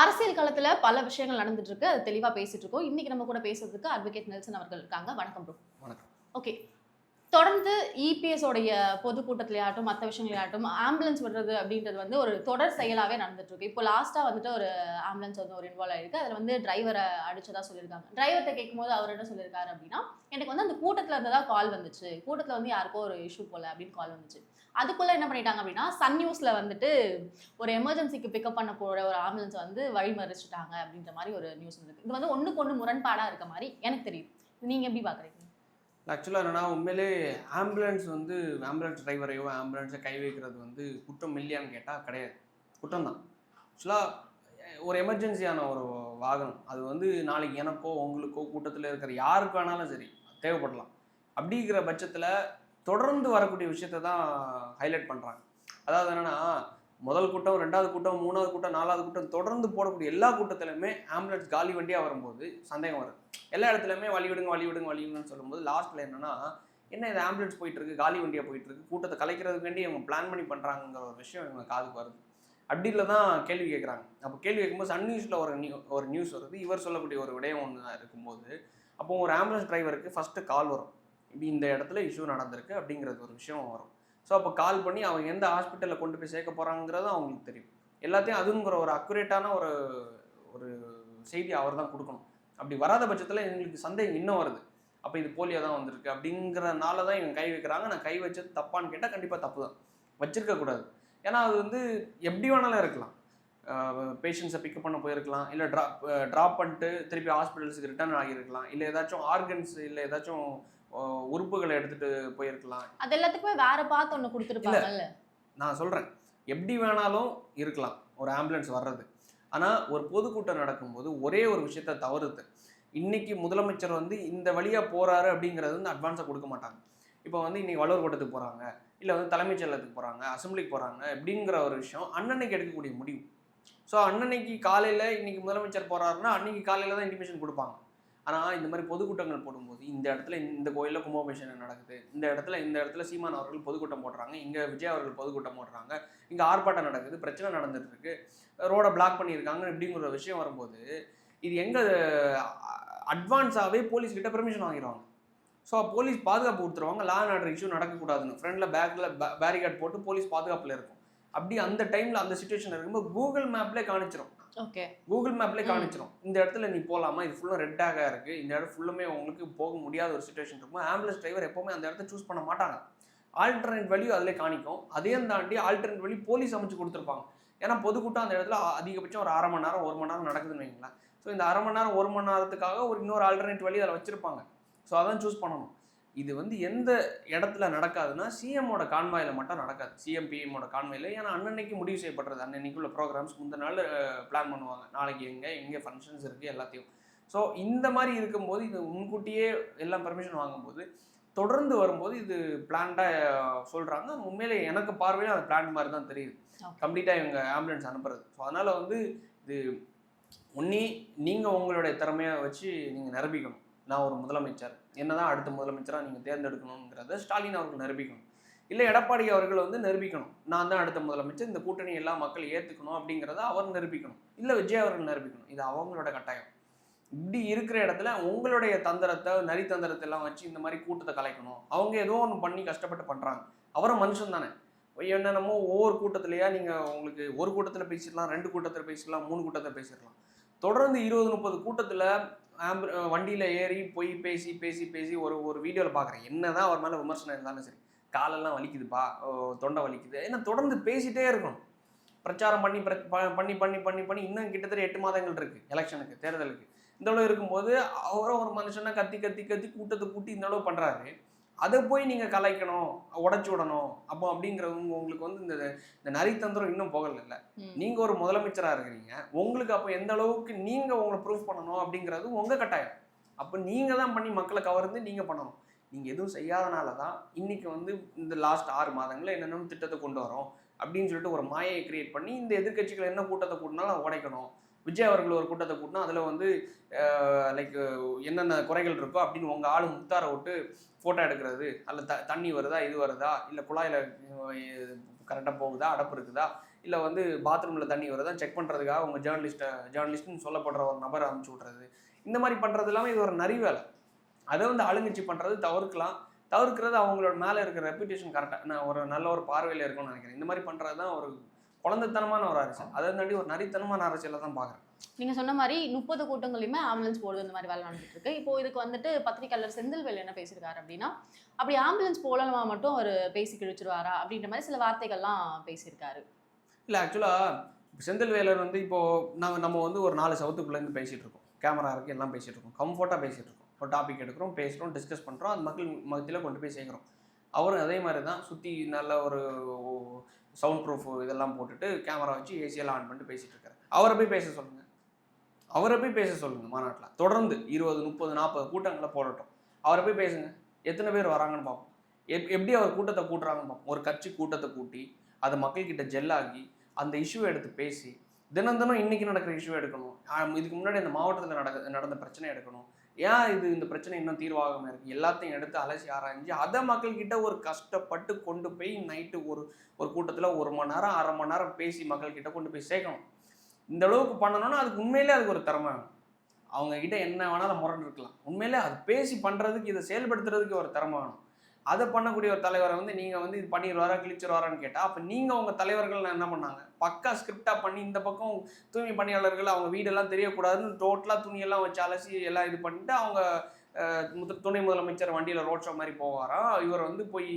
அரசியல் களத்துல பல விஷயங்கள் நடந்துட்டு இருக்கு. அது தெளிவா பேசிட்டு இருக்கோம். இன்னைக்கு நம்ம கூட பேசுறதுக்கு அட்வொகேட் நெல்சன் அவர்கள் இருக்காங்க. வணக்கம் ப்ரோ வணக்கம். ஓகே தொடர்ந்து இபிஎஸ் உடைய பொதுக்கூட்டத்திலேயாட்டும் மற்ற விஷயங்களையாட்டும் ஆம்புலன்ஸ் விடுறது அப்படின்றது வந்து ஒரு தொடர் செயலாகவே நடந்துட்டு இருக்கு இப்போ லாஸ்ட்டாக வந்துட்டு ஒரு ஆம்புலன்ஸ் வந்து ஒரு இன்வால்வ் ஆயிருக்கு. அதில் வந்து டிரைவரை அடிச்சதா சொல்லியிருக்காங்க. டிரைவர்கிட்ட கேட்கும்போது அவர் என்ன சொல்லியிருக்காரு அப்படின்னா எனக்கு வந்து அந்த கூட்டத்தில் இருந்து தான் கால் வந்துச்சு. கூட்டத்தில் வந்து யாருக்கோ ஒரு இஷ்யூ போல அப்படின்னு கால் வந்துச்சு. அதுக்குள்ளே என்ன பண்ணிட்டாங்க அப்படின்னா சன் நியூஸில் வந்துட்டு ஒரு எமர்ஜென்சிக்கு பிக்கப் பண்ண போகிற ஒரு ஆம்புலன்ஸ் வந்து வழிமறிச்சிட்டாங்க அப்படின்ற மாதிரி ஒரு நியூஸ் இருக்கு இது வந்து ஒன்றுக்கு ஒன்று முரண்பாடாக இருக்க மாதிரி எனக்கு தெரியும் நீங்கள் எப்படி பார்க்குறீங்க ஆக்சுவலாக என்னென்னா உண்மையிலே ஆம்புலன்ஸ் வந்து ஆம்புலன்ஸ் டிரைவரையோ ஆம்புலன்ஸை கை வைக்கிறது வந்து குற்றம் இல்லையான்னு கேட்டால் கிடையாது. குற்றம் தான் ஆக்சுவலாக ஒரு எமர்ஜென்சியான ஒரு வாகனம் அது வந்து நாளைக்கு எனக்கோ உங்களுக்கோ கூட்டத்தில் இருக்கிற யாருக்கு வேணாலும் சரி தேவைப்படலாம். அப்படிங்கிற பட்சத்தில் தொடர்ந்து வரக்கூடிய விஷயத்தை தான் ஹைலைட் பண்ணுறாங்க அதாவது என்னென்னா முதல் கூட்டம் ரெண்டாவது கூட்டம் மூணாவது கூட்டம் நாலாவது கூட்டம் தொடர்ந்து போடக்கூடிய எல்லா கூட்டத்திலுமே ஆம்புலன்ஸ் காலி வண்டியாக வரும்போது சந்தேகம் வருது. எல்லா இடத்துலையுமே வழி விடுங்க வழி விடுங்க வழி விடுங்கன்னு சொல்லும்போது லாஸ்ட்டில் என்னென்னா என்ன இது ஆம்புலன்ஸ் போயிட்டுருக்கு காலி வண்டியாக போயிட்டுருக்கு கூட்டத்தை கலைக்கிறதுக்கு வேண்டி இவங்க பிளான் பண்ணி பண்ணுறாங்கிற ஒரு விஷயம் இவங்க காதுக்கு வருது. அப்படியில் தான் கேள்வி கேட்குறாங்க அப்போ கேள்வி கேட்கும்போது சன் நியூஸில் ஒரு நியூ ஒரு நியூஸ் வருது. இவர் சொல்லக்கூடிய ஒரு விடயம் ஒன்று இருக்கும்போது அப்போ ஒரு ஆம்புலன்ஸ் டிரைவருக்கு ஃபஸ்ட்டு கால் வரும். இப்படி இந்த இடத்துல இஷ்யூ நடந்திருக்கு அப்படிங்கிறது ஒரு விஷயம் வரும். ஸோ அப்போ கால் பண்ணி அவங்க எந்த ஹாஸ்பிட்டலில் கொண்டு போய் சேர்க்க போகிறாங்கிறது அவங்களுக்கு தெரியும். எல்லாத்தையும் அதுங்கிற ஒரு அக்குரேட்டான ஒரு ஒரு செய்தி அவர் தான் கொடுக்கணும். அப்படி வராத பட்சத்தில் எங்களுக்கு சந்தேகம் இன்னும் வருது. அப்போ இது போலியோ தான் வந்திருக்கு அப்படிங்கிறனால தான் இவங்க கை வைக்கிறாங்க. நான் கை வச்சது தப்பான்னு கேட்டால் கண்டிப்பாக தப்பு தான் வச்சிருக்க கூடாது. ஏன்னா அது வந்து எப்படி வேணாலும் இருக்கலாம். பேஷண்ட்ஸை பிக்கப் பண்ண போயிருக்கலாம். இல்லை ட்ராப் ட்ராப் பண்ணிட்டு திருப்பி ஹாஸ்பிட்டல்ஸுக்கு ரிட்டர்ன் ஆகியிருக்கலாம். இல்லை ஏதாச்சும் ஆர்கன்ஸ் இல்லை ஏதாச்சும் உறுப்புகளை எடுத்துகிட்டு போயிருக்கலாம். அது எல்லாத்துக்குமே வேற பார்த்து ஒண்ணு கொடுத்துருப்பாங்கல்ல. நான் சொல்கிறேன் எப்படி வேணாலும் இருக்கலாம். ஒரு ஆம்புலன்ஸ் வர்றது. ஆனால் ஒரு பொதுக்கூட்டம் நடக்கும்போது ஒரே ஒரு விஷயத்த தவறுது. இன்னைக்கு முதலமைச்சர் வந்து இந்த வழியாக போகிறாரு அப்படிங்கிறது வந்து அட்வான்ஸாக கொடுக்க மாட்டாங்க. இப்போ வந்து இன்னைக்கு வள்ளுவர் கோட்டத்துக்கு போகிறாங்க இல்லை வந்து தலைமைச் செயலகத்துக்கு போகிறாங்க அசம்பிளிக்கு போகிறாங்க அப்படிங்கிற ஒரு விஷயம் அன்னன்னைக்கு எடுக்கக்கூடிய முடிவு. ஸோ அன்னன்னைக்கு காலையில் இன்னைக்கு முதலமைச்சர் போகிறாருன்னா அன்னைக்கு காலையில் தான் இன்டிமேஷன் கொடுப்பாங்க. ஆனால் இந்த மாதிரி பொதுக்கூட்டங்கள் போடும்போது இந்த இடத்துல இந்த கோயிலில் கும்பாபிஷேகம் நடக்குது இந்த இடத்துல இந்த இடத்துல சீமான் அவர்கள் பொதுக்கூட்டம் போடுறாங்க இங்கே விஜய் அவர்கள் பொதுக்கூட்டம் போடுறாங்க இங்கே ஆர்ப்பாட்டம் நடக்குது பிரச்சனை நடந்துட்டு இருக்கு ரோடை பிளாக் பண்ணியிருக்காங்க இப்படிங்கிற விஷயம் வரும்போது இது எங்கே அட்வான்ஸாகவே போலீஸ் கிட்ட பெர்மிஷன் வாங்கிடுவாங்க. ஸோ போலீஸ் பாதுகாப்பு கொடுத்துருவாங்க லா அண்ட் ஆர்டர் இஷ்யூ நடக்கக்கூடாதுன்னு. ஃப்ரண்டில் பேக்கில் பேரிகார்ட் போட்டு போலீஸ் பாதுகாப்பில் இருக்கும். அப்படி அந்த டைமில் அந்த சுச்சுவேஷன் இருக்கும்போது கூகுள் மேப்லேயே காணிச்சிரும். கூகுள் மேப்லேயே ம். காமிச்சிரும் இந்த இடத்துல நீ போகலாமா இது ஃபுல்லாக ரெட்டாக இருக்குது இந்த இடம் ஃபுல்லுமே உங்களுக்கு போக முடியாத ஒரு சுச்சுவேஷன் இருக்கும் ஆம்புலன்ஸ் டிரைவர் எப்போவுமே அந்த இடத்த சூஸ் பண்ண மாட்டாங்க. ஆல்டர்னேட் வழி அதிலே காணிக்கும். அதையும் தாண்டி ஆல்டர்னேட் வழி போலீஸ் அமைச்சு கொடுத்துருப்பாங்க. ஏன்னா பொதுக்கூட்டம் அந்த இடத்துல அதிகபட்சம் ஒரு அரை மணி நேரம் ஒரு மணி நேரம் நடக்குதுன்னு வைங்களேன் ஸோ இந்த அரை மணி நேரம் ஒரு மணி நேரத்துக்காக ஒரு இன்னொரு ஆல்டர்னேட் வழி அதில் வச்சிருப்பாங்க. ஸோ அதான் சூஸ் பண்ணணும். இது வந்து எந்த இடத்துல நடக்காதுன்னா சிஎம்மோட கான்வாயில் மட்டும் நடக்காது. சிஎம் பிஎம்மோட கான்வாயில். ஏன்னா அன்னன்னைக்கு முடிவு செய்யப்படுறது. அன்னன்னைக்குள்ள ப்ரோக்ராம்ஸ் முந்தின நாள் பிளான் பண்ணுவாங்க. நாளைக்கு எங்கே எங்கே ஃபங்க்ஷன்ஸ் இருக்குது எல்லாத்தையும். ஸோ இந்த மாதிரி இருக்கும்போது இது முன்கூட்டியே எல்லாம் பெர்மிஷன் வாங்கும்போது தொடர்ந்து வரும்போது இது பிளான்டாக சொல்கிறாங்க உண்மையிலே எனக்கு பார்வையில் அது பிளான் மாதிரி தான் தெரியுது. கம்ப்ளீட்டாக இவங்க ஆம்புலன்ஸ் அனுப்புறது. ஸோ அதனால் வந்து இது உன்னி நீங்கள் உங்களுடைய திறமையை வச்சு நீங்கள் நிரூபிக்கணும். நான் ஒரு முதலமைச்சர். என்னதான் அடுத்த முதலமைச்சராக நீங்கள் தேர்ந்தெடுக்கணுங்கிறத ஸ்டாலின் அவர்கள் நிரூபிக்கணும். இல்லை எடப்பாடி அவர்கள் வந்து நிரூபிக்கணும். நான் தான் அடுத்த முதலமைச்சர். இந்த கூட்டணி எல்லா மக்கள் ஏற்றுக்கணும் அப்படிங்கிறத அவர் நிரூபிக்கணும். இல்லை விஜய் அவர்கள் நிரூபிக்கணும். இது அவங்களோட கட்டாயம். இப்படி இருக்கிற இடத்துல உங்களுடைய தந்திரத்தை நரி தந்திரத்தை எல்லாம் வச்சு இந்த மாதிரி கூட்டத்தை கலைக்கணும். அவங்க ஏதோ ஒன்று பண்ணி கஷ்டப்பட்டு பண்ணுறாங்க அவரும் மனுஷன் தானே. என்னென்னமோ ஒவ்வொரு கூட்டத்திலையா நீங்கள் உங்களுக்கு ஒரு கூட்டத்தில் பேசிடலாம் ரெண்டு கூட்டத்தில் பேசிடலாம் மூணு கூட்டத்தில் பேசிடலாம். தொடர்ந்து இருபது முப்பது கூட்டத்தில் ஆம்பு வண்டியில் ஏறி போய் பேசி பேசி பேசி ஒரு ஒரு வீடியோவில் பார்க்குறேன் என்ன தான் அவர் மேலே விமர்சனம் இருந்தாலும் சரி. காலெல்லாம் வலிக்குதுப்பா. ஓ, தொண்டை வலிக்குது. ஏன்னா தொடர்ந்து பேசிட்டே இருக்கணும். பிரச்சாரம் பண்ணி ப- பண்ணி பண்ணி பண்ணி பண்ணி இன்னும் கிட்டத்தட்ட எட்டு மாதங்கள் இருக்குது எலெக்ஷனுக்கு தேர்தலுக்கு. இந்த அளவு இருக்கும்போது அவரும் ஒரு மனுஷனா கத்தி கத்தி கத்தி கூட்டத்தை கூட்டி இந்த அளவு அதை போய் நீங்க கலைக்கணும் உடச்சு விடணும் அப்போ அப்படிங்கிறவங்க உங்களுக்கு வந்து இந்த இந்த நரித்தந்திரம் இன்னும் போகல ம். நீங்க ஒரு முதலமைச்சரா இருக்கிறீங்க. உங்களுக்கு அப்போ எந்த அளவுக்கு நீங்க உங்களை ப்ரூஃப் பண்ணணும் அப்படிங்கிறது உங்க கட்டாயம். அப்போ நீங்க தான் பண்ணி மக்களை கவர்ந்து நீங்க பண்ணணும். நீங்க எதுவும் செய்யாதனால தான் இன்னைக்கு வந்து இந்த லாஸ்ட் ஆறு மாதங்கள்ல என்னென்ன திட்டத்தை கொண்டு வரோம் அப்படின்னு சொல்லிட்டு ஒரு மாயையை கிரியேட் பண்ணி இந்த எதிர்க்கட்சிகள் என்ன கூட்டத்தை கூட்டினாலும் அதை உடைக்கணும். விஜய் அவர்கள் ஒரு கூட்டத்தை கூட்டினா அதில் வந்து லைக் என்னென்ன குறைகள் இருக்கோ அப்படின்னு உங்கள் ஆள் முத்தாரை விட்டு ஃபோட்டோ எடுக்கிறது அதில் த தண்ணி வருதா இது வருதா இல்லை குழாயில் கரெக்டாக போகுதா அடப்பு இருக்குதா இல்லை வந்து பாத்ரூமில் தண்ணி வருதா செக் பண்ணுறதுக்காக உங்கள் ஜேர்னலிஸ்ட்டை ஜேர்னலிஸ்ட்னு சொல்லப்படுற ஒரு நபரை அனுப்பிச்சி விட்றது. இந்த மாதிரி பண்ணுறது எல்லாமே இது ஒரு நரி வேலை. அதை வந்து ஆளுங்கட்சி பண்ணுறது தவிர்க்கலாம். தவிர்க்கிறது அவங்களோட மேலே இருக்கிற ரெப்புடேஷன் கரெக்டாக நான் ஒரு நல்ல ஒரு பார்வையில் இருக்கும்னு நினைக்கிறேன். இந்த மாதிரி பண்ணுறது தான் ஒரு குழந்தைத்தனமான ஒரு அரசியல். அதை தாண்டி ஒரு நரித்தனமான அரசியலை தான் பார்க்குறேன். நீங்க சொன்ன மாதிரி முப்பது கூட்டங்களையுமே ஆம்புலன்ஸ் போடுறது இந்த மாதிரி வேலை நடந்துட்டு இருக்கு. இப்போ இதுக்கு வந்துட்டு பத்திரிகையாளர் செந்தில்வேல் என்ன பேசியிருக்காரு அப்படின்னா அப்படி ஆம்புலன்ஸ் போலமா மட்டும் அவர் பேசி கிழிச்சிருவாரா அப்படின்ற மாதிரி சில வார்த்தைகள்லாம் பேசியிருக்காரு. இல்லை ஆக்சுவலாக செந்தில் வேலர் வந்து இப்போது நம்ம நம்ம வந்து ஒரு நாலு சவுத்துக்குள்ளேருந்து பேசிகிட்டு இருக்கோம். கேமரா இருக்கு எல்லாம் பேசிகிட்டு இருக்கோம். கம்ஃபர்ட்டாக பேசிகிட்டு இருக்கோம். ஒரு டாபிக் எடுக்கிறோம் பேசுகிறோம் டிஸ்கஸ் பண்ணுறோம் அது மக்கள் மத்தியில் கொண்டு போய் சேர்க்குறோம். அவரும் அதே மாதிரி தான் சுற்றி நல்ல ஒரு சவுண்ட் ப்ரூஃப் இதெல்லாம் போட்டுட்டு கேமரா வச்சு ஏசியெல்லாம் ஆன் பண்ணிட்டு பேசிகிட்டு இருக்காரு. அவரை போய் பேச சொல்லுங்கள் அவரை போய் பேச சொல்லுங்கள் மாநாட்டில். தொடர்ந்து இருபது முப்பது நாற்பது கூட்டங்களை போடட்டும். அவரை போய் பேசுங்க. எத்தனை பேர் வராங்கன்னு பார்ப்போம். எப் எப்படி அவர் கூட்டத்தை கூட்டுறாங்கன்னு பார்ப்போம். ஒரு கட்சி கூட்டத்தை கூட்டி அதை மக்கள்கிட்ட ஜெல்லாகி அந்த இஷ்யூவை எடுத்து பேசி தினம் தினம் இன்னைக்கு நடக்கிற இஷ்யூ எடுக்கணும். இதுக்கு முன்னாடி அந்த மாவட்டத்தில் நடக்க நடந்த பிரச்சனை எடுக்கணும். ஏன் இது இந்த பிரச்சனை இன்னும் தீர்வாகாமல் இருக்கு? எல்லாத்தையும் எடுத்து அலசி ஆராய்ஞ்சு அதை மக்கள்கிட்ட ஒரு கஷ்டப்பட்டு கொண்டு போய் நைட்டு ஒரு ஒரு கூட்டத்தில் ஒரு மணி நேரம் அரை மணி நேரம் பேசி மக்கள்கிட்ட கொண்டு போய் சேர்க்கணும். இந்த அளவுக்கு பண்ணணும்னா அதுக்கு உண்மையிலே அதுக்கு ஒரு திறமை அவங்க கிட்ட என்ன வேணாலும் முரண்டு இருக்கலாம். உண்மையிலே அது பேசி பண்ணுறதுக்கு இதை செயல்படுத்துறதுக்கு ஒரு திறமை வேணும். அதை பண்ணக்கூடிய ஒரு தலைவரை வந்து நீங்கள் வந்து இது பண்ணிடுவாரா கிழிச்சிருவாரான்னு கேட்டால் அப்போ நீங்கள் உங்கள் தலைவர்கள் என்ன பண்ணாங்க? பக்கா ஸ்கிரிப்டாக பண்ணி இந்த பக்கம் தூய்மை பணியாளர்கள் அவங்க வீடெல்லாம் தெரியக்கூடாதுன்னு டோட்டலாக துணியெல்லாம் வச்சு அலசி எல்லாம் இது பண்ணிட்டு அவங்க அஹ், முத- துணை முதலமைச்சர் வண்டியில் ரோட் ஷோ மாதிரி போவாராம். இவர் வந்து போய்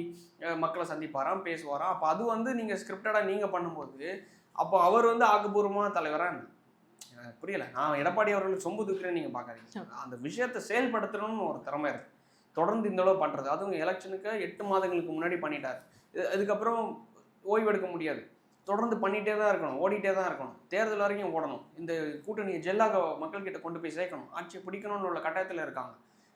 மக்களை சந்திப்பாராம் பேசுவாராம். அப்போ அது வந்து நீங்கள் ஸ்கிரிப்டடாக நீங்கள் பண்ணும்போது அப்போ அவர் வந்து ஆக்கப்பூர்வமான தலைவரா என்ன? எனக்கு புரியல. நான் எடப்பாடி அவர்களுக்கு சொம்பு தூக்குறேன்னு நீங்கள் பார்க்காதீங்க. அந்த விஷயத்தை செயல்படுத்தணும்னு ஒரு திறமை இருக்கு. தொடர்ந்து இந்த அளவு பண்ணுறது அதுவும் எலெக்ஷனுக்கு எட்டு மாதங்களுக்கு முன்னாடி பண்ணிட்டார். இது- அதுக்கப்புறம் ஓய்வெடுக்க முடியாது. தொடர்ந்து பண்ணிகிட்டே தான் இருக்கணும் ஓடிட்டே தான் இருக்கணும். தேர்தல் வரைக்கும் ஓடணும். இந்த கூட்டணியை ஜெல்லாக மக்கள்கிட்ட கொண்டு போய் சேர்க்கணும். ஆட்சியை பிடிக்கணும்னு உள்ள கட்டாயத்தில் இருக்காங்க.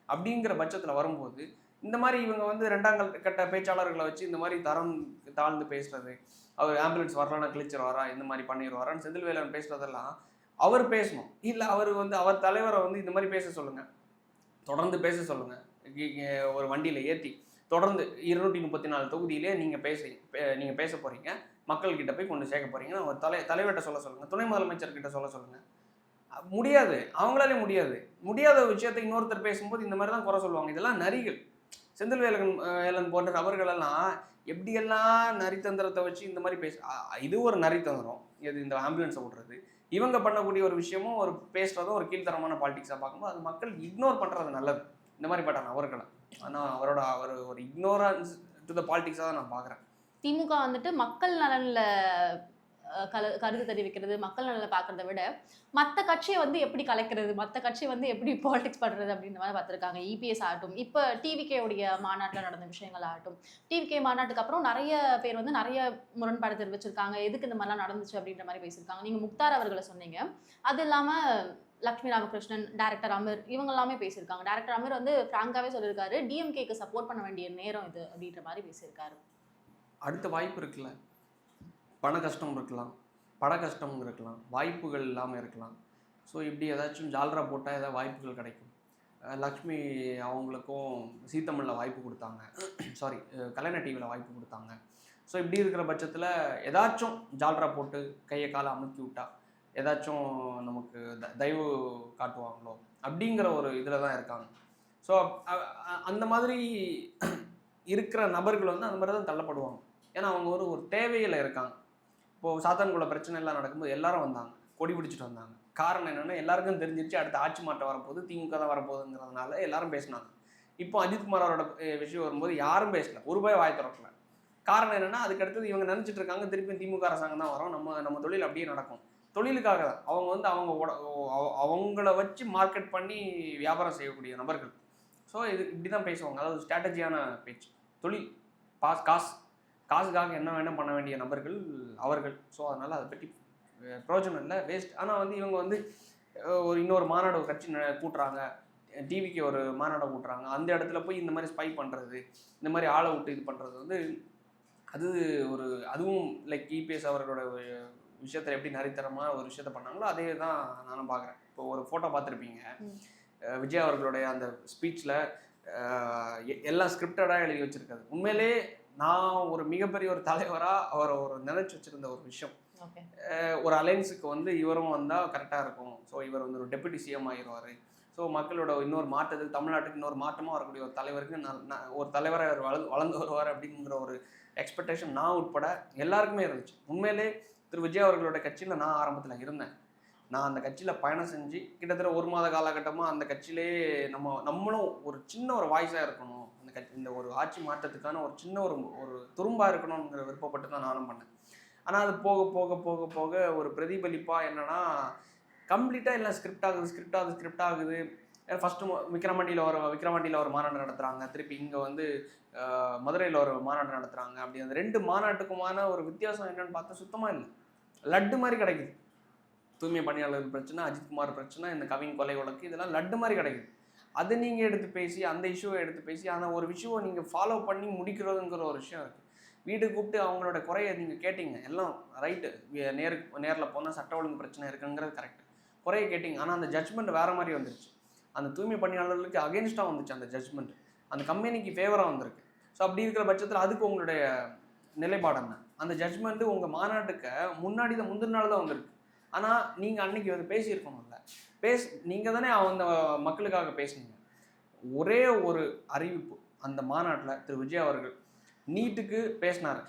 அப்படிங்கிற பட்சத்தில் வரும்போது இந்த மாதிரி இவங்க வந்து ரெண்டாம் கட்ட பேச்சாளர்களை வச்சு இந்த மாதிரி தரம் தாழ்ந்து பேசுறது அவர் ஆம்புலன்ஸ் வரலான்னா கிழிச்சர் வரா இந்த மாதிரி பண்ணிடுவாரான்னு செந்தில்வேலன் பேசுறதெல்லாம் அவர் பேசணும். இல்லை அவர் வந்து அவர் தலைவரை வந்து இந்த மாதிரி பேச சொல்லுங்க. தொடர்ந்து பேச சொல்லுங்கள் ஒரு வண்டியில் ஏற்றி தொடர்ந்து இருநூற்றி முப்பத்தி நாலு தொகுதியிலே நீங்கள் பேச நீங்கள் பேச போகிறீங்க மக்கள்கிட்ட போய் கொண்டு சேர்க்க போகிறீங்கன்னா ஒரு தலை தலைவர்கிட்ட சொல்ல சொல்லுங்கள் துணை முதலமைச்சர்கிட்ட சொல்ல சொல்லுங்கள் முடியாது. அவங்களாலே முடியாது. முடியாத விஷயத்தை இன்னொருத்தர் பேசும்போது இந்த மாதிரி தான் குறை சொல்லுவாங்க. இதெல்லாம் நரிகள். செந்தில் வேலகன் வேலன் போன்ற நபர்களெல்லாம் எப்படியெல்லாம் நரித்தந்திரத்தை வச்சு இந்த மாதிரி பேச இது ஒரு நரித்தந்திரம். இது இந்த ஆம்புலன்ஸை விடுறது இவங்க பண்ணக்கூடிய ஒரு விஷயமும் ஒரு பேசுகிறதும் ஒரு கீழ்த்தரமான பாலிடிக்ஸாக பார்க்கும்போது அது மக்கள் இக்னோர் பண்ணுறது நல்லது. இந்த மாதிரி நபர்களை ஆனால் அவரோட அவர் ஒரு இக்னோரன்ஸ் டு த பாலிடிக்ஸாக தான் நான் பார்க்குறேன் திமுக வந்துட்டு மக்கள் நலனில் கல கருத்து தெரிவிக்கிறது மக்கள் நலனை பார்க்கறத விட மற்ற கட்சியை வந்து எப்படி கலைக்கிறது மற்ற கட்சியை வந்து எப்படி பாலிடிக்ஸ் பண்ணுறது அப்படின்ற மாதிரி பார்த்துருக்காங்க. இபிஎஸ் ஆகட்டும் இப்போ டிவிகேவுடைய மாநாட்டில் நடந்த விஷயங்கள் ஆகட்டும் டிவிகே மாநாட்டுக்கு அப்புறம் நிறைய பேர் வந்து நிறைய முரண்பாடு தெரிவிச்சிருக்காங்க. எதுக்கு இந்த மாதிரிலாம் நடந்துச்சு அப்படின்ற மாதிரி பேசியிருக்காங்க. நீங்கள் முக்தார் அவர்களை சொன்னீங்க. அது இல்லாமல் லக்ஷ்மி ராமகிருஷ்ணன் டேரக்டர் அமீர் இவங்க எல்லாமே பேசியிருக்காங்க. டேரக்டர் அமீர் வந்து ஃப்ராங்காகவே சொல்லியிருக்காரு டிஎம்கேக்கு சப்போர்ட் பண்ண வேண்டிய நேரம் இது அப்படின்ற மாதிரி பேசியிருக்காரு. அடுத்த வாய்ப்பு இருக்குல்ல. பண கஷ்டம் இருக்கலாம் பட கஷ்டம் இருக்கலாம் வாய்ப்புகள் இல்லாமல் இருக்கலாம். ஸோ இப்படி ஏதாச்சும் ஜால்ரா போட்டால் ஏதாவது வாய்ப்புகள் கிடைக்கும். லக்ஷ்மி அவங்களுக்கும் சீத்தமிழில் வாய்ப்பு கொடுத்தாங்க. சாரி கல்யாண டிவியில் வாய்ப்பு கொடுத்தாங்க. ஸோ இப்படி இருக்கிற பட்சத்தில் ஏதாச்சும் ஜால்ரா போட்டு கையை காலை அமுக்கி விட்டா ஏதாச்சும் நமக்கு த- தயவு காட்டுவாங்களோ? அப்படிங்கிற ஒரு இதில் தான் இருக்காங்க. ஸோ அந்த மாதிரி இருக்கிற நபர்கள் வந்து அந்த மாதிரி தான் தள்ளப்படுவாங்க. ஏன்னா அவங்க ஒரு ஒரு தேவையில் இருக்காங்க. இப்போது சாத்தான்குள்ள பிரச்சனை எல்லாம் நடக்கும்போது எல்லாரும் வந்தாங்க. கொடி பிடிச்சிட்டு வந்தாங்க. காரணம் என்னென்னா எல்லாருக்கும் தெரிஞ்சிருச்சு அடுத்த ஆட்சி மாற்றம் வரப்போகுது திமுக தான் வரப்போகுதுங்கிறதுனால எல்லாரும் பேசினாங்க. இப்போ அஜித்குமார் அவரோட விஷயம் வரும்போது யாரும் பேசல. ஒரு ரூபாய் வாய் திறக்கல. காரணம் என்னென்னா அதுக்கு அடுத்தது இவங்க நினச்சிட்டு இருக்காங்க திருப்பி திமுக அரசாங்கம் தான் வரும். நம்ம நம்ம தொழில் அப்படியே நடக்கும். தொழிலுக்காக தான் அவங்க வந்து அவங்க உட- அவ- அவங்கள வச்சு மார்க்கெட் பண்ணி வியாபாரம் செய்யக்கூடிய நபர்கள். ஸோ இது இப்படி தான் பேசுவாங்க. அதாவது ஸ்ட்ராட்டஜியான பேச்சு. தொழில் பாஸ் காசு. காசுக்காக என்ன வேணும் பண்ண வேண்டிய நபர்கள் அவர்கள். ஸோ அதனால் அதை பற்றி ப்ரோஜனம் பிரயோஜனம் இல்லை வேஸ்ட் ஆனால் வந்து இவங்க வந்து ஒரு இன்னொரு மாநாடு கட்சி ந- கூட்டுறாங்க. டிவிக்கு ஒரு மாநாடு கூட்டுறாங்க. அந்த இடத்துல போய் இந்த மாதிரி ஸ்பை பண்ணுறது இந்த மாதிரி ஆளை விட்டு இது பண்ணுறது வந்து அது ஒரு அதுவும் லைக் இபிஎஸ் அவர்களோட விஷயத்தில் எப்படி நரித்தனமாக ஒரு விஷயத்த பண்ணாங்களோ அதே தான் நானும் பார்க்குறேன் இப்போ ஒரு ஃபோட்டோ பார்த்துருப்பீங்க. விஜய் அவர்களுடைய அந்த ஸ்பீச்சில் எல்லாம் ஸ்கிரிப்டடாக எழுதி வச்சிருக்காது உண்மையிலே நான் ஒரு மிகப்பெரிய ஒரு தலைவராக அவரை ஒரு நினைச்சு வச்சிருந்த ஒரு விஷயம். ஒரு அலைன்ஸுக்கு வந்து இவரும் வந்தால் கரெக்டாக இருக்கும். ஸோ இவர் வந்து ஒரு டெபுட்டி சிஎம் ஆகிடுவார் ஸோ மக்களோட இன்னொரு மாற்றத்துக்கு தமிழ்நாட்டுக்கு இன்னொரு மாற்றமாக வரக்கூடிய ஒரு தலைவருக்கு நல்- ந- ஒரு தலைவரை அவர் வளர்ந்து வளர்ந்து வருவார் அப்படிங்கிற ஒரு எக்ஸ்பெக்டேஷன் நான் உட்பட எல்லாருக்குமே இருந்துச்சு. உண்மையிலே திரு விஜய் அவர்களோட கட்சியில் நான் ஆரம்பத்தில் இருந்தேன். நான் அந்த கட்சியில் பயணம் செஞ்சு கிட்டத்தட்ட ஒரு மாத காலகட்டமாக அந்த கட்சியிலே நம்ம நம்மளும் ஒரு சின்ன ஒரு வாய்ஸாக இருக்கணும். அந்த கட்சி இந்த ஒரு ஆட்சி மாற்றத்துக்கான ஒரு சின்ன ஒரு ஒரு துரும்பாக இருக்கணுங்கிற விருப்பப்பட்டு தான் நானும் பண்ணேன். ஆனால் அது போக போக போக போக ஒரு பிரதிபலிப்பாக என்னென்னா கம்ப்ளீட்டாக எல்லாம் ஸ்கிரிப்ட் ஆகுது ஸ்கிரிப்ட் ஆகுது ஸ்கிரிப்ட் ஆகுது. ஃபஸ்ட்டு விக்ரமண்டியில் ஒரு விக்ரமண்டியில் ஒரு மாநாடு நடத்துகிறாங்க திருப்பி இங்கே வந்து மதுரையில் ஒரு மாநாடு நடத்துகிறாங்க அப்படி அந்த ரெண்டு மாநாட்டுக்குமான ஒரு வித்தியாசம் என்னென்னு பார்த்தா சுத்தமாக இல்லை. லட்டு மாதிரி கிடைக்குது. தூய்மை பணியாளர் பிரச்சனை அஜித்குமார் பிரச்சனை இந்த கவின் கொலை வழக்கு இதெல்லாம் லட்டு மாதிரி கிடைக்குது. அதை நீங்கள் எடுத்து பேசி அந்த இஷ்யூவை எடுத்து பேசி அந்த ஒரு விஷயவை நீங்கள் ஃபாலோ பண்ணி முடிக்கிறதுங்கிற ஒரு விஷயம் இருக்குது வீடு கூப்பிட்டு அவங்களோட குறைய நீங்கள் கேட்டிங்க. எல்லாம் ரைட்டு நேருக்கு நேரில் போனால் சட்ட ஒழுங்கு பிரச்சனை இருக்குங்கிறது கரெக்ட் குறைய கேட்டிங்க. ஆனால் அந்த ஜட்மெண்ட் வேறு மாதிரி வந்துருச்சு. அந்த தூய்மை பணியாளர்களுக்கு அகேன்ஸ்டாக வந்துச்சு அந்த ஜட்மெண்ட் அந்த கம்பெனிக்கு ஃபேவராக வந்திருக்கு. ஸோ அப்படி இருக்கிற பட்சத்தில் அதுக்கு உங்களுடைய நிலைப்பாடு என்ன? அந்த ஜட்மெண்ட்டு உங்கள் மாநாட்டுக்கு முன்னாடி தான் முந்தின நாள் தான் வந்திருக்கு. ஆனால் நீங்கள் அன்னைக்கு வந்து பேசியிருக்கணும்ல. பேஸ் நீங்கள் தானே அந்த மக்களுக்காக பேசுனீங்க. ஒரே ஒரு அறிவிப்பு அந்த மாநாட்டில் திரு. விஜய் அவர்கள் நீட்டுக்கு பேசினார்.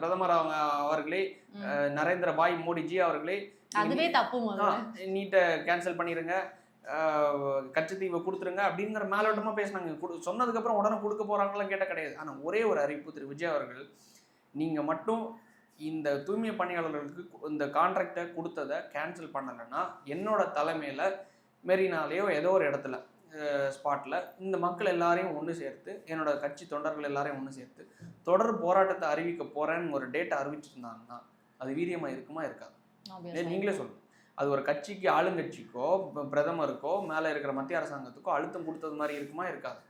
பிரதமர் அவங்க அவர்களே நரேந்திர பாய் மோடிஜி அவர்களே அதுவே தப்பு நீட்டை கேன்சல் பண்ணிடுங்க கச்சத்தீவை கொடுத்துருங்க அப்படிங்கிற மேலோட்டமாக பேசினாங்க. சொன்னதுக்கப்புறம் உடனே கொடுக்க போகிறாங்களாம் கேட்ட கிடையாது. ஆனால் ஒரே ஒரு அறிவிப்பு திரு. விஜய் அவர்கள் நீங்கள் மட்டும் இந்த தூய்மை பணியாளர்களுக்கு இந்த கான்ட்ராக்டை கொடுத்ததை கேன்சல் பண்ணலைன்னா என்னோட தலைமையில் மெரினாலேயோ ஏதோ ஒரு இடத்துல ஸ்பாட்டில் இந்த மக்கள் எல்லாரையும் ஒன்று சேர்த்து என்னோட கட்சி தொண்டர்கள் எல்லாரையும் ஒன்று சேர்த்து தொடர் போராட்டத்தை அறிவிக்க போகிறேன்னு ஒரு டேட்டை அறிவிச்சிருந்தாங்கன்னா அது வீரியமாக இருக்குமா இருக்காது. நீங்களே சொல்லுங்க. அது ஒரு கட்சிக்கு ஆளுங்கட்சிக்கோ பிரதமருக்கோ மேலே இருக்கிற மத்திய அரசாங்கத்துக்கோ அழுத்தம் கொடுத்தது மாதிரி இருக்குமா இருக்காது.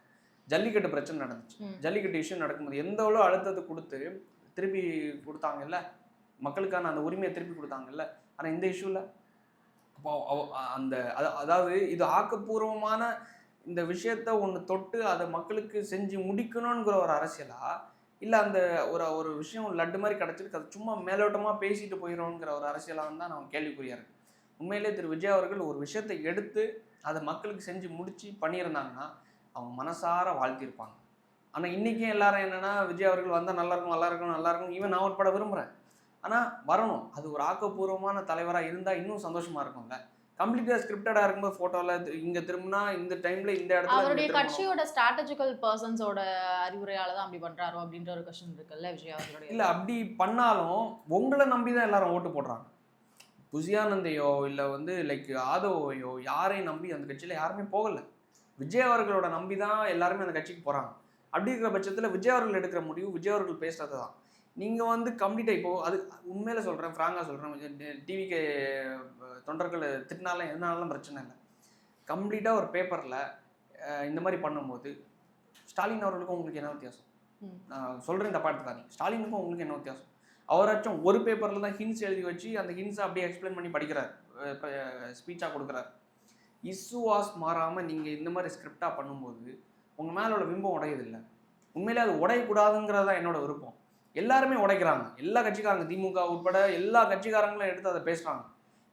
ஜல்லிக்கட்டு பிரச்சனை நடந்துச்சு. ஜல்லிக்கட்டு இஷ்யூ நடக்கும்போது எந்த எவ்வளோ அழுத்தத்தை கொடுத்து திருப்பி கொடுத்தாங்கல்ல? மக்களுக்கான அந்த உரிமையை திருப்பி கொடுத்தாங்கல்ல? ஆனால் இந்த இஷ்யூவில் அப்போ அவ- அந்த அதாவது இது ஆக்கப்பூர்வமான இந்த விஷயத்த ஒன்று தொட்டு அதை மக்களுக்கு செஞ்சு முடிக்கணுங்கிற ஒரு அரசியலா? இல்லை அந்த ஒரு ஒரு விஷயம் லட்டு மாதிரி கிடச்சிருக்கு அது சும்மா மேலோட்டமாக பேசிட்டு போயிடணுங்கிற ஒரு அரசியலாக தான் நான் கேள்விக்குறியா இருக்கு. உண்மையிலே திரு. விஜய் அவர்கள் ஒரு விஷயத்தை எடுத்து அதை மக்களுக்கு செஞ்சு முடித்து பண்ணியிருந்தாங்கன்னா அவங்க மனசார வாழ்த்திருப்பாங்க ஆனால் இன்றைக்கும் எல்லாரும் என்னன்னா விஜய் அவர்கள் வந்தால் நல்லா இருக்கும் நல்லா இருக்கும் நல்லா இருக்கும். ஈவன் நான் உட்பட விரும்புகிறேன் ஆனால் வரணும். அது ஒரு ஆக்கப்பூர்வமான தலைவராக இருந்தால் இன்னும் சந்தோஷமா இருக்கும்ல. கம்ப்ளீட்டாக ஸ்கிரிப்டடாக இருக்கும்போது ஃபோட்டோவில் இங்கே திரும்பினா இந்த டைமில் இந்த இடத்துல அவருடைய. கட்சியோட ஸ்ட்ராட்டஜிக்கல் பர்சன்ஸோட அறிவுரையால தான் அப்படி பண்றாரோ அப்படின்ற ஒரு கொஸ்டின் இருக்குல்ல விஜய் அவர்களுடைய இல்லை அப்படி பண்ணாலும் உங்களை நம்பி தான் எல்லாரும் ஓட்டு போடுறாங்க. புசியானந்தையோ இல்லை வந்து லைக் ஆதவோயோ யாரையும் நம்பி அந்த கட்சியில் யாருமே போகலை. விஜய் அவர்களோட நம்பி தான் எல்லாருமே அந்த கட்சிக்கு போகிறாங்க அப்படி இருக்கிற பட்சத்தில் விஜய் அவர்கள் எடுக்கிற முடிவு விஜய் அவர்கள் பேசுறது தான் நீங்கள் வந்து கம்ப்ளீட்டாக இப்போ அது உண்மையில சொல்கிறேன் ஃப்ராங்காக சொல்கிறேன் டிவிக்கு தொண்டர்கள் திட்டினாலும் எதுனாலும் பிரச்சனை இல்லை. கம்ப்ளீட்டாக ஒரு பேப்பரில் இந்த மாதிரி பண்ணும்போது ஸ்டாலின் அவர்களுக்கும் உங்களுக்கு என்ன வித்தியாசம். நான் சொல்கிறேன் இந்த பாட்டு தான். ஸ்டாலினுக்கும் உங்களுக்கு என்ன வித்தியாசம்? அவராச்சும் ஒரு பேப்பரில் தான் ஹின்ஸ் எழுதி வச்சு அந்த ஹின்ஸை அப்படியே எக்ஸ்பிளைன் பண்ணி படிக்கிறார். ஸ்பீச்சாக கொடுக்குறாரு. இஸ்ஸுவாஸ் மாறாமல் நீங்கள் இந்த மாதிரி ஸ்கிரிப்டாக பண்ணும்போது உங்கள் மேலே உள்ள பிம்பம் உடையதில்லை. உண்மையிலே அது உடையக்கூடாதுங்கிறது தான் என்னோட விருப்பம். எல்லாருமே உடைக்கிறாங்க. எல்லா கட்சிக்காரங்க திமுக உட்பட எல்லா கட்சிக்காரங்களும் எடுத்து அதை பேசுகிறாங்க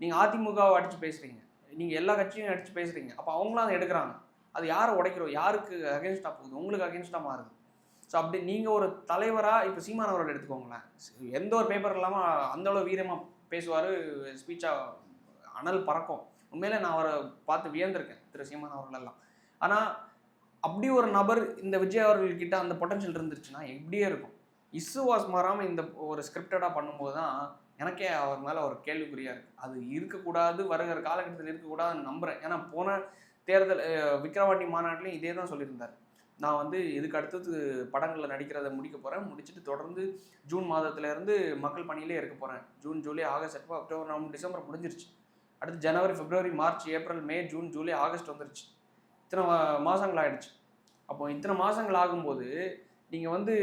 நீங்கள் அதிமுகவை அடித்து பேசுகிறீங்க நீங்கள் எல்லா கட்சியும் அடித்து பேசுகிறீங்க அப்போ அவங்களும் அதை எடுக்கிறாங்க. அது யாரை உடைக்கிறோம்? யாருக்கு அகேன்ஸ்டாக போகுது? உங்களுக்கு அகேன்ஸ்டாக மாறுது. ஸோ அப்படி நீங்கள் ஒரு தலைவராக இப்போ சீமான் அவர்கள் எடுத்துக்கோங்களேன். எந்த ஒரு பேப்பர் இல்லாமல் அந்த அளவு வீரமாக பேசுவார் ஸ்பீச்சாக அனல் பறக்கும். உண்மையிலே நான் அவரை பார்த்து வியந்திருக்கேன் திரு சீமான் அவர்கள் எல்லாம். ஆனால் அப்படி ஒரு நபர் இந்த விஜய் அவர்கள்கிட்ட அந்த பொட்டன்ஷியல் இருந்துச்சுன்னா எப்படியே இருக்கும்? இஸ்ஸுவாஸ் மாறாமல் இந்த ஒரு ஸ்கிரிப்டடாக பண்ணும்போது தான் எனக்கே அவர் மேலே ஒரு கேள்விக்குறியாக இருக்குது அது இருக்கக்கூடாது வருகிற காலகட்டத்தில் இருக்கக்கூடாதுன்னு நம்புகிறேன் ஏன்னா போன தேர்தல் விக்ரவாட்டி மாநாட்டிலையும் இதே தான் சொல்லியிருந்தார். நான் வந்து இதுக்கு அடுத்தது படங்களில் நடிக்கிறத முடிக்க போகிறேன் முடிச்சுட்டு தொடர்ந்து ஜூன் மாதத்துலேருந்து மக்கள் பணியிலே இருக்க போகிறேன் ஜூன் ஜூலை ஆகஸ்ட் அப்போ அக்டோபர் நவம்பர் டிசம்பர் முடிஞ்சிருச்சு. அடுத்து ஜனவரி பிப்ரவரி March April May June July August வந்துருச்சு. இத்தனை மாதங்கள் ஆகிடுச்சு ஆயிடுச்சு அப்போ இத்தனை மாதங்கள் ஆகும்போது நீங்கள் வந்து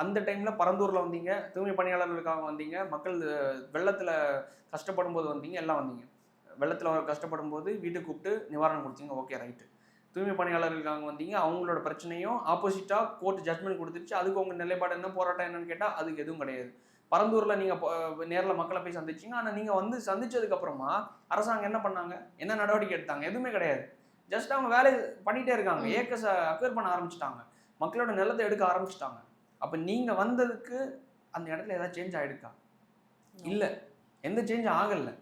அந்த டைமில் பரந்தூரில் வந்தீங்க தூய்மை பணியாளர்களுக்காக வந்தீங்க மக்கள் வெள்ளத்தில் கஷ்டப்படும் போது வந்தீங்க எல்லாம் வந்தீங்க. வெள்ளத்தில் கஷ்டப்படும் போது வீட்டுக்கு கூப்பிட்டு நிவாரணம் கொடுத்தீங்க ஓகே ரைட்டு தூய்மை பணியாளர்களுக்காக வந்தீங்க அவங்களோட பிரச்சனையும் ஆப்போசிட்டாக கோர்ட் ஜட்மெண்ட் கொடுத்துருச்சு அதுக்கு உங்கள் நிலைப்பாடு என்ன போராட்டம் என்னன்னு கேட்டால் அதுக்கு எதுவும் கிடையாது. பரந்தூரில் நீங்கள் நேரில் மக்களை போய் சந்திச்சீங்க ஆனால் நீங்கள் வந்து சந்திச்சதுக்கப்புறமா அரசாங்கம் என்ன பண்ணாங்க? என்ன நடவடிக்கை எடுத்தாங்க? எதுவுமே கிடையாது. ஜஸ்ட் அவங்க வேலை பண்ணிட்டே இருக்காங்க. ம். ஏக்கஸை அக்வேர் பண்ண ஆரம்பிச்சிட்டாங்க. மக்களோட நிலத்தை எடுக்க ஆரம்பிச்சிட்டாங்க. அப்ப நீங்க வந்ததுக்கு அந்த இடத்துல ஏதாவது சேஞ்ச் ஆயிடுக்கா இல்ல. எந்த சேஞ்ச் ஆகல.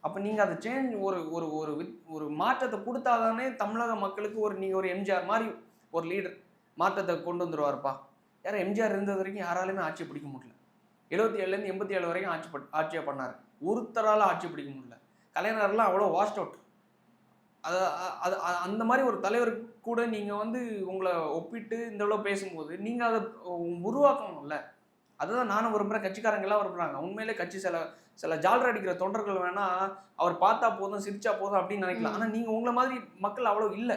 அப்ப நீங்க அதை சேஞ்ச் ஒரு ஒரு ஒரு வித்- ஒரு மாற்றத்தை கொடுத்தாதானே தமிழக மக்களுக்கு ஒரு நீங்க ஒரு எம்ஜிஆர் மாதிரி ஒரு லீடர் மாற்றத்தை கொண்டு வந்துருவாருப்பா. யாரும் எம்ஜிஆர் இருந்தது வரைக்கும் யாராலுமே ஆட்சி பிடிக்க முடியல. எழுபத்தி ஏழுலேருந்து எண்பத்தி ஏழு வரைக்கும் ஆட்சி பட் ஆட்சியை பண்ணார். ஒருத்தரால ஆட்சி பிடிக்க முடியல. கலைஞர்லாம் அவ்வளோ வாஸ்ட் அவுட் அது அது அந்த மாதிரி ஒரு தலைவர் கூட நீங்கள் வந்து உங்களை ஒப்பிட்டு இந்த அளவு பேசும்போது நீங்கள் அதை உருவாக்கணும்ல. அதுதான் நானும் விரும்புகிறேன் கட்சிக்காரங்க எல்லாம் விரும்புகிறாங்க உண்மையிலே கட்சி சில சில ஜாலர் அடிக்கிற தொண்டர்கள் வேணா அவர் பார்த்தா போதும் சிரிச்சா போதும் அப்படின்னு நினைக்கலாம். ஆனால் நீங்கள் உங்களை மாதிரி மக்கள் அவ்வளோ இல்லை.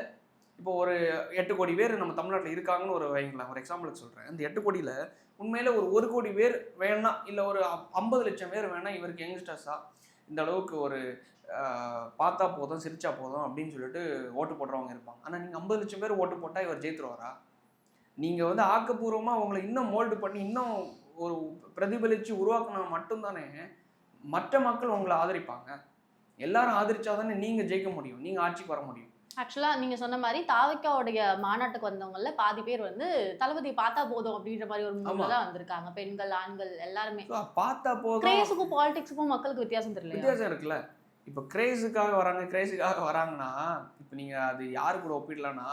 இப்போ ஒரு எட்டு கோடி பேர் நம்ம தமிழ்நாட்டில் இருக்காங்கன்னு ஒரு வைங்களேன் ஒரு எக்ஸாம்பிளுக்கு சொல்கிறேன் அந்த எட்டு கோடியில் உண்மையில ஒரு ஒரு கோடி பேர் வேணா இல்லை ஒரு ஐம்பது லட்சம் பேர் வேணா இவருக்கு யங்ஸ்டர்ஸா இந்த அளவுக்கு ஒரு பார்த்தா போதும் சிரிச்சா போதும் அப்படின்னு சொல்லிட்டு ஓட்டு போடுறவங்க இருப்பாங்க. ஆனால் நீங்கள் ஐம்பது லட்சம் பேர் ஓட்டு போட்டால் இவர் ஜெயித்துருவாரா? நீங்கள் வந்து ஆக்கப்பூர்வமாக உங்களை இன்னும் மோல்டு பண்ணி இன்னும் ஒரு பிரதிபலித்து உருவாக்குனா மட்டும்தானே மற்ற மக்கள் உங்களை ஆதரிப்பாங்க. எல்லாரும் ஆதரிச்சாதானே நீங்கள் ஜெயிக்க முடியும் நீங்கள் ஆட்சிக்கு வர முடியும். ஆக்சுவலா நீங்க சொன்ன மாதிரி தாவிக்காவுடைய மாநாட்டுக்கு வந்தவங்கல பாதி பேர் வந்து தளபதியை பார்த்தா போதும் அப்படின்ற மாதிரி ஒரு ஆமா. தான் வந்திருக்காங்க. பெண்கள் ஆண்கள் எல்லாருமே. பார்த்தா போதும். கிரேஸுக்கும் பாலிடிக்ஸுக்கும் மக்களுக்கு வித்தியாசம் தெரியல வித்தியாசம் இருக்குல்ல. இப்போ கிரேஸுக்காக வராங்க கிரேஸுக்காக வராங்கன்னா இப்போ நீங்கள் அது யாரு கூட ஒப்பிடலாம்னா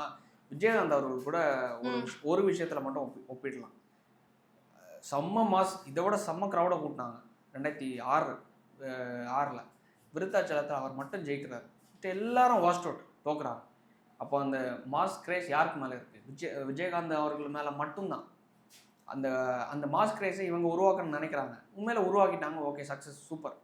விஜயகாந்த் அவர்கள் கூட ஒரு ஒரு விஷயத்தில் மட்டும் ஒப்பி ஒப்பிடலாம். செம்ம மாஸ் இதை விட செம்ம க்ரௌடை கூட்டினாங்க ரெண்டாயிரத்தி ஆறு ஆறில். விருத்தாச்சலத்தில் அவர் மட்டும் ஜெயிக்கிறார். எல்லாரும் வாஸ்ட் அவுட் தோக்குறாங்க. அப்போ அந்த மாஸ் கிரேஸ் யாருக்கு மேலே இருக்குது விஜய் விஜயகாந்த் அவர்கள் மேலே மட்டும்தான். அந்த அந்த மாஸ் கிரேஸை இவங்க உருவாக்கணும்னு நினைக்கிறாங்க. உண்மையில உருவாக்கிட்டாங்க ஓகே சக்ஸஸ் சூப்பர்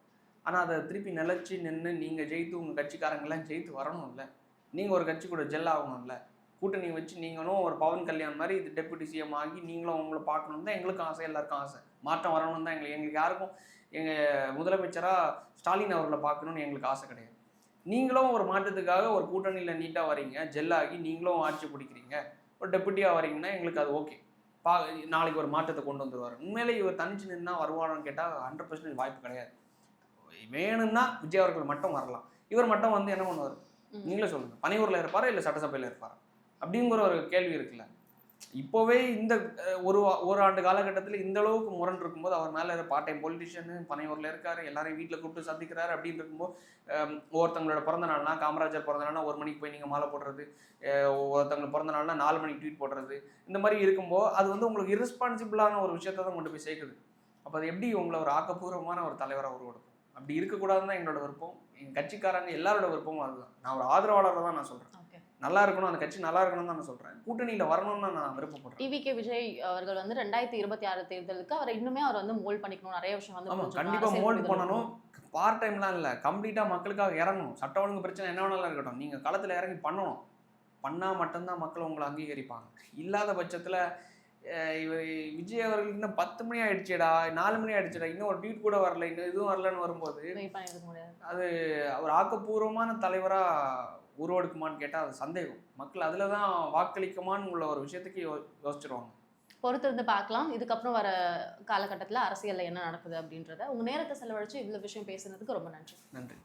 ஆனால் அதை திருப்பி நிலச்சி நின்று நீங்கள் ஜெயித்து உங்கள் கட்சிக்காரங்கெல்லாம் ஜெயித்து வரணும்ல. நீங்கள் ஒரு கட்சி கூட ஜெல் ஆகணும்ல. கூட்டணி வச்சு நீங்களும் ஒரு பவன் கல்யாண் மாதிரி இது டெபுட்டி சிஎம் ஆகி நீங்களும் அவங்கள பார்க்கணும் தான் எங்களுக்கும் ஆசை எல்லாருக்கும் ஆசை. மாற்றம் வரணும் தான் எங்களுக்கு எங்களுக்கு யாருக்கும் எங்கள் முதலமைச்சராக ஸ்டாலின் அவர்களை பார்க்கணும்னு எங்களுக்கு ஆசை கிடையாது. நீங்களும் ஒரு மாற்றத்துக்காக ஒரு கூட்டணியில் நீட்டாக வரீங்க ஜெல்லாகி நீங்களும் ஆட்சி பிடிக்கிறீங்க ஒரு டெபுட்டியாக வரீங்கன்னா எங்களுக்கு அது ஓகே. பா நாளைக்கு ஒரு மாற்றத்தை கொண்டு வந்துருவார். உண்மையிலே இவர் தனிச்சு நின்னா வருவாரான்னு கேட்டால் ஹண்ட்ரட் பர்சன்டேஜ் வாய்ப்பு கிடையாது. வேணும்னா விஜய் அவர்கள் மட்டும் வரலாம். இவர் மட்டும் வந்து என்ன பண்ணுவார். நீங்களே சொல்லுங்க. பனையூரில் இருப்பாரா இல்லை சட்டசபையில் இருப்பாரா? அப்படிங்கிற ஒரு கேள்வி இருக்குல்ல. இப்போவே இந்த ஒரு ஒரு ஆண்டு காலகட்டத்தில் இந்த அளவுக்கு முரண் இருக்கும்போது அவர் மேலே பார்ட் டைம் பொலிட்டிஷியனு பனையூரில் இருக்காரு எல்லாரையும் வீட்டில் கூப்பிட்டு சந்திக்கிறாரு அப்படின்னு இருக்கும்போது ஒருத்தங்களோட பிறந்த நாள்னா காமராஜர் பிறந்த நாள்னா ஒரு மணிக்கு போய் நீங்கள் மாலை போடுறது ஒருத்தங்களுக்கு பிறந்த நாள்னா நாலு மணிக்கு ட்வீட் போடுறது இந்த மாதிரி இருக்கும்போது அது வந்து உங்களுக்கு irresponsible-ஆன ஒரு விஷயத்தை தான் கொண்டு போய் சேர்க்குது. அப்போ அது எப்படி உங்களை ஒரு ஆக்கப்பூர்வமான ஒரு தலைவராக உருவெடுக்கும் அப்படி இருக்கக்கூடாதுன்னு தான் எங்களோட விருப்பம். எங்கள் கட்சிக்காரங்க எல்லாரோட விருப்பமும் அதுதான். நான் ஒரு ஆதரவாளரை தான் நான் சொல்கிறேன் நல்லா இருக்கணும் அந்த கட்சி நல்லா இருக்கணும்னு தான் நான் சொல்கிறேன் கூட்டணியில் வரணும்னு நான் விருப்பப்படுறேன். டிவிகே விஜய் அவர்கள் வந்து ரெண்டாயிரத்தி இருபத்தி ஆறு தேர்தலுக்கு அவர் இன்னுமே அவர் வந்து மோல்ட் பண்ணிக்கணும் நிறைய விஷயம் வந்து கண்டிப்பாக மோல்டு பண்ணணும். பார்ட் டைம்லாம் இல்லை. கம்ப்ளீட்டாக மக்களுக்காக இறங்கணும். சட்ட ஒழுங்கு பிரச்சனை என்ன வேணாலும் இருக்கட்டும். நீங்கள் களத்தில் இறங்கி பண்ணணும். பண்ணால் மட்டும்தான் மக்கள் உங்களை அங்கீகரிப்பாங்க. இல்லாத பட்சத்தில் விஜய் அவர்கள் இன்னும் பத்து மணி ஆயிடுச்சேடா நாலு மணி ஆயிடுச்சுடா இன்னும் ஒரு ட்வீட் கூட வரல இன்னும் இதுவும் வரலன்னு வரும்போது அது அவர் ஆக்கப்பூர்வமான தலைவராக உருவெடுக்குமான்னு கேட்டால் அது சந்தேகம். மக்கள் அதில் தான் வாக்களிக்குமான்னு உள்ள ஒரு விஷயத்துக்கு யோ யோசிச்சிருவாங்க. பொறுத்திருந்து பார்க்கலாம். இதுக்கப்புறம் வர காலகட்டத்தில் அரசியல்ல என்ன நடக்குது அப்படின்றத உங்க நேரத்தை செலவழிச்சு இவ்வளவு விஷயம் பேசுனதுக்கு ரொம்ப நன்றி. நன்றி.